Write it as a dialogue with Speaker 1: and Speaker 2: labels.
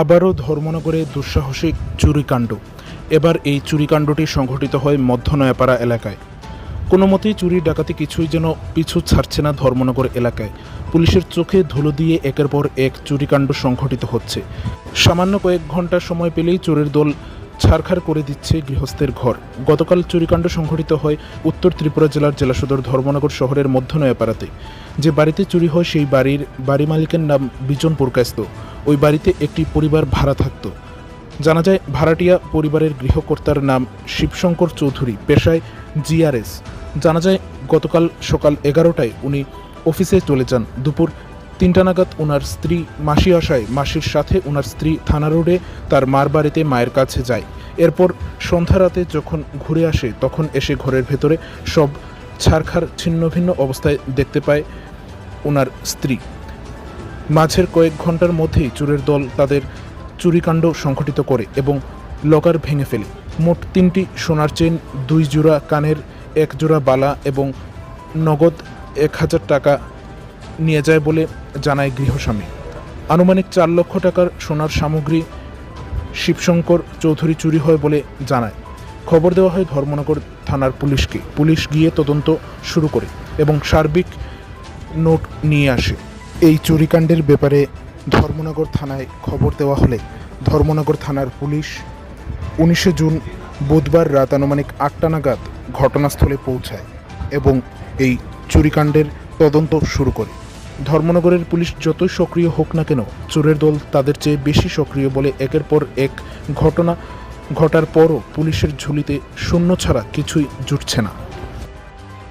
Speaker 1: আবারও ধর্মনগরে দুঃসাহসিক চুরিকাণ্ড। এবার এই চুরিকাণ্ডটি সংঘটিত হয় মধ্য নয়াপাড়া এলাকায়। কোনো মতেই চুরি ডাকাতি কিছুই যেন পিছু ছাড়ছে না ধর্মনগর এলাকায়। পুলিশের চোখে ধুলো দিয়ে একের পর এক চুরিকাণ্ড সংঘটিত হচ্ছে। সামান্য কয়েক ঘণ্টা সময় পেলেই চোরের দল ছাড়খাড় করে দিচ্ছে গৃহস্থের ঘর। গতকাল চুরিকাণ্ড সংঘটিত হয় উত্তর ত্রিপুরা জেলার জেলা সদর ধর্মনগর শহরের মধ্য নয়াপাড়াতে যে বাড়িতে চুরি হয় সেই বাড়ির বাড়ি মালিকের নাম বিজন পুরকাস্ত ওই বাড়িতে একটি পরিবার ভাড়া থাকতো। জানা যায়, ভাড়াটিয়া পরিবারের গৃহকর্তার নাম শিবশঙ্কর চৌধুরী, পেশায় জিআরএস জানা যায়, গতকাল সকাল এগারোটায় উনি অফিসে চলে যান। দুপুর তিনটা নাগাদ ওনার স্ত্রী মাসি আসায় মাসির সাথে ওনার স্ত্রী থানা রোডে তার মার বাড়িতে মায়ের কাছে যায়। এরপর সন্ধ্যা রাতে যখন ঘুরে আসে, তখন এসে ঘরের ভেতরে সব ছারখার ছিন্ন ভিন্ন অবস্থায় দেখতে পায় ওনার স্ত্রী। মাঝের কয়েক ঘণ্টার মধ্যেই চোরের দল তাদের চুরিকাণ্ড সংঘটিত করে এবং লকার ভেঙে ফেলে। মোট তিনটি সোনার চেন দুই জোড়া কানের, এক জোড়া বালা এবং নগদ এক হাজার টাকা নিয়ে যায় বলে জানায় গৃহস্বামী। আনুমানিক চার লক্ষ টাকার সোনার সামগ্রী শিবশঙ্কর চৌধুরী চুরি হয় বলে জানায়। খবর দেওয়া হয় ধর্মনগর থানার পুলিশকে। পুলিশ গিয়ে তদন্ত শুরু করে এবং সার্বিক নোট নিয়ে আসে। এই চুরিকাণ্ডের ব্যাপারে ধর্মনগর থানায় খবর দেওয়া হলে ধর্মনগর থানার পুলিশ উনিশে জুন বুধবার রাত আনুমানিক আটটা নাগাদ ঘটনাস্থলে পৌঁছায় এবং এই চুরিকাণ্ডের তদন্ত শুরু করে। ধর্মনগরের পুলিশ যতই সক্রিয় হোক না কেন, চোরের দল তাদের চেয়ে বেশি সক্রিয় বলে একের পর এক ঘটনা ঘটার পরও পুলিশের ঝুলিতে শূন্য ছাড়া কিছুই জুটছে না।